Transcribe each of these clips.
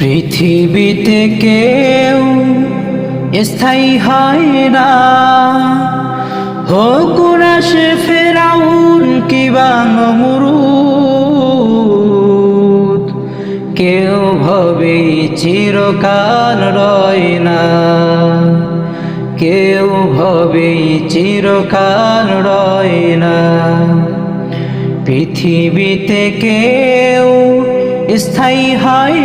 পৃথিবীতে কেউ স্থায়ী হয় না। হোক সে ফেরাউন কিবা নমরুদ, কেউ ভবে চিরকাল রয় না। কেউ ভবে চিরকাল রয় না। পৃথিবীতে কেউ স্থায়ী হয়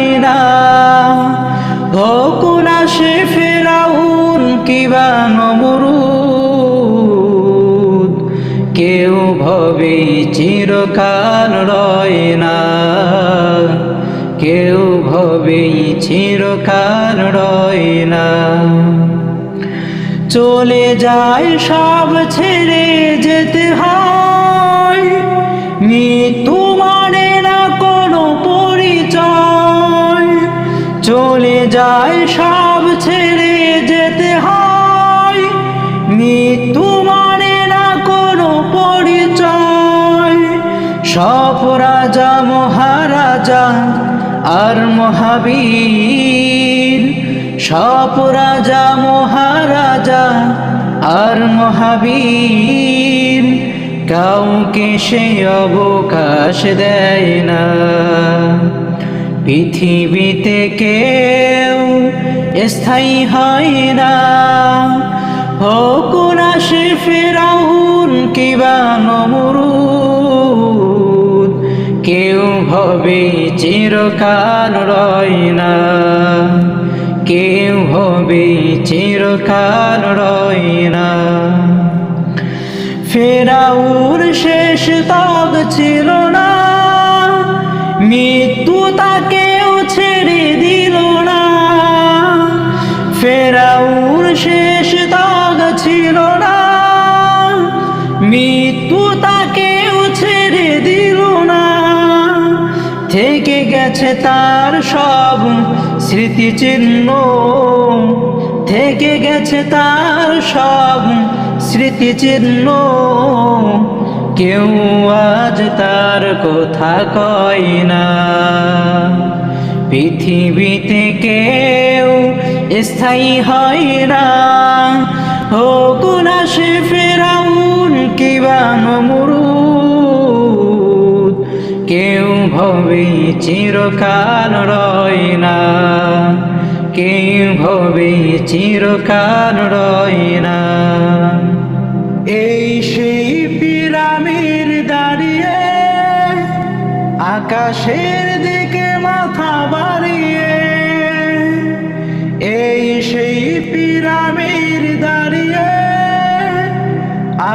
চিরকাল রয় না। কেউ ভবে চিরকাল রয় না। চলে যায় সব ছেড়ে যেতে হয়। মৃত্যু মানে না কোনো পরিচয়। চলে যায় সব সব রাজা, মহারাজা আর মহাবীর। সব রাজা, মহারাজা আর মহাবীর। কাউকে সে অবকাশ দেয় না। পৃথিবীতে কেউ স্থায়ী হয় না। হোক না সে ফেরাউন কিবা নমরুদ ভবে চিরকাল রয় না। কেউ হবে চিরকাল রয় না। ফেরাউর শেষ তগ ছিল না। মৃত্যু তাকেও ছেড়ে দিল না। ফেরাউর শেষ তগ ছিল না। মৃত্যু তাকেও ছেড়ে দিল না। থেকে গেছে তার সব স্মৃতিচিহ্ন। থেকে গেছে তার সব স্মৃতিচিহ্ন। কেউ আজ তার কথা কয় না। পৃথিবীতে কেউ স্থায়ী হয় না। হোক চিরকাল রয় না। কেউ চিরকাল রয় না। এই সেই পিরামিড দাঁড়িয়ে, আকাশের দিকে মাথা বাড়িয়ে। এই সেই পিরামিড দাঁড়িয়ে,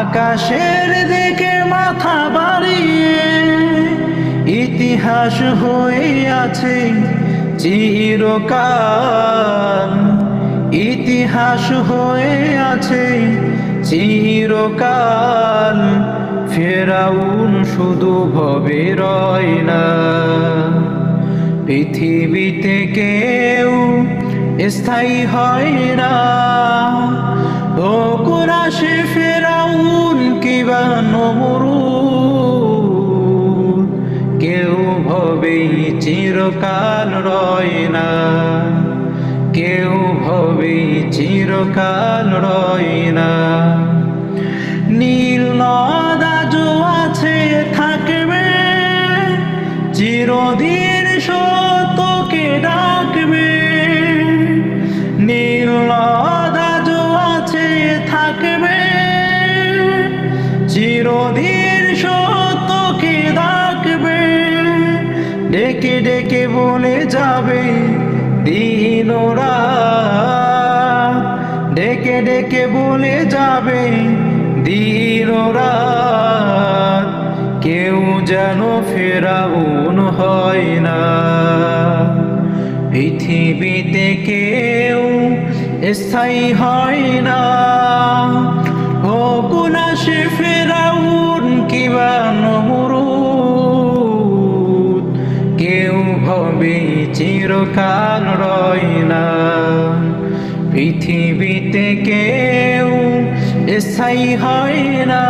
আকাশের দিকে মাথা বাড়িয়ে। ইতিহাস হয়ে আছে চিরকাল। ইতিহাস হয়ে আছে চিরকাল। ফেরাউন শুধু ভবে রয় না। পৃথিবীতে কেউ স্থায়ী হয় না। ও কুরাশে চিরকাল রয় না। কেউ ভবে চিরকাল রয় না। নীল নদাজো আছে, থাকবে। চিরদিন সত্যকে ডাকবে। নীল নদাজো আছে, থাকবে। চিরদিন সত্যকে ডেকে ডেকে বলে যাবে দিন ডেকে ডেকে বলে যাবে দিন কেউ যেন ফেরাউন হয় না। পৃথিবীতে কেউ স্থায়ী হয় না। হোক না সে ফেরাউন চিরকাল রয় না। পৃথিবীতে কেউ স্থায়ী হয় না।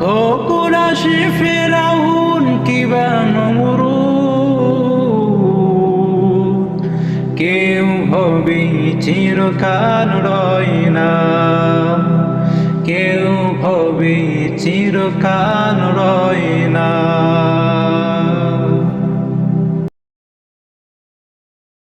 ও কুরাশি ফেরাউন কিবা নমরুদ কেউ ভবি চিরকাল রয় না। কেউ ভবি চিরকাল রয় না।